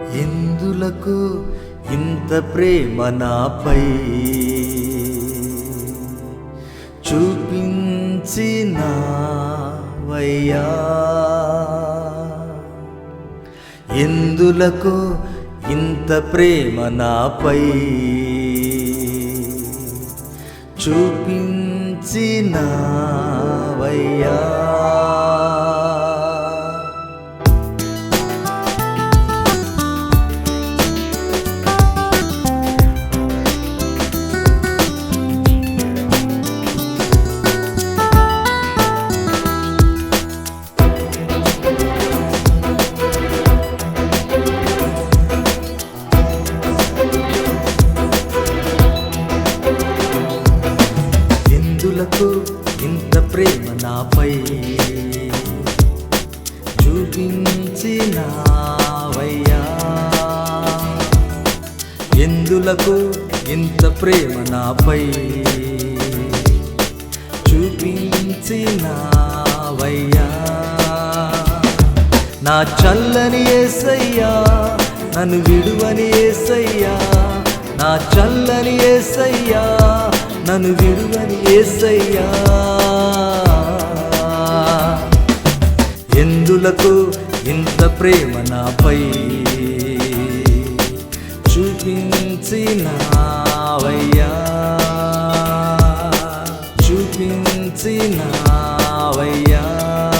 ఎందులకు ఇంత ప్రేమ నాపై? చూపించినావయ్యా. ఎందులకు ఇంత ప్రేమ నాపై? చూపించినావయ్యా. ఎందులకు ఇంత ప్రేమ నాపై చూపించినావయ్యా. ఎందులకు ఇంత ప్రేమ నాపై చూపించినావయ్యా. నా చల్లని ఏసయ్యా నన్ను విడువని ఏసయ్యా. నా చల్లని ఏసయ్యా నన్ను విడువని ఏసయ్యా. ఎందులకు ఇంత ప్రేమ నాపై? చూపించినావయ్యా. చూపించినావయ్యా.